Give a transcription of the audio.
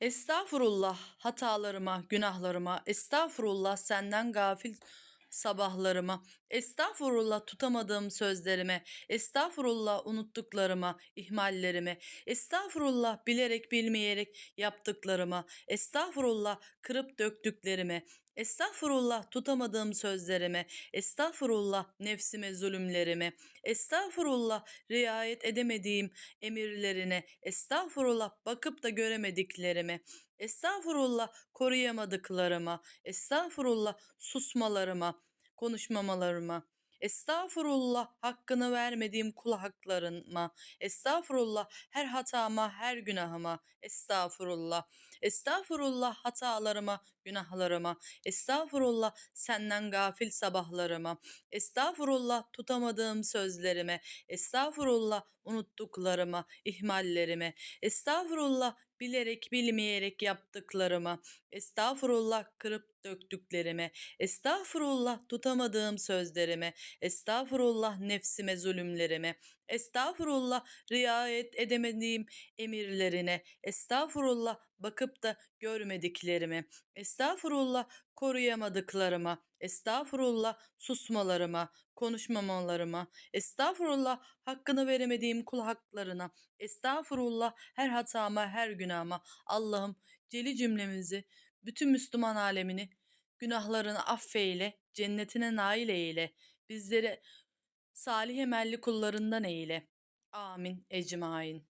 Estağfurullah hatalarıma, günahlarıma, estağfurullah senden gafil sabahlarıma, estağfurullah tutamadığım sözlerime, estağfurullah unuttuklarıma, ihmallerime, estağfurullah bilerek bilmeyerek yaptıklarıma, estağfurullah kırıp döktüklerime, estağfurullah tutamadığım sözlerime, estağfurullah nefsime zulümlerime, estağfurullah riayet edemediğim emirlerine, estağfurullah bakıp da göremediklerime, estağfurullah koruyamadıklarıma, estağfurullah susmalarıma, konuşmamalarıma, estağfurullah hakkını vermediğim kul haklarıma, estağfurullah her hatama, her günahıma, estağfurullah, estağfurullah hatalarıma, günahlarıma, estağfurullah senden gafil sabahlarıma, estağfurullah tutamadığım sözlerime, estağfurullah unuttuklarıma, ihmallerime, estağfurullah bilerek bilmeyerek yaptıklarıma, estağfurullah kırıp döktüklerime, estağfurullah tutamadığım sözlerime, estağfurullah nefsime zulümlerime, estağfurullah riayet edemediğim emirlerine, estağfurullah bakıp da görmediklerime, estağfurullah koruyamadıklarıma, estağfurullah susmalarıma, konuşmamalarıma, estağfurullah hakkını veremediğim kul haklarına, estağfurullah her hatama, her günahıma. Allah'ım celi cümlemizi, bütün Müslüman alemini günahlarını affeyle, cennetine nail eyle. Bizleri salih emelli kullarından eyle. Amin ecmain.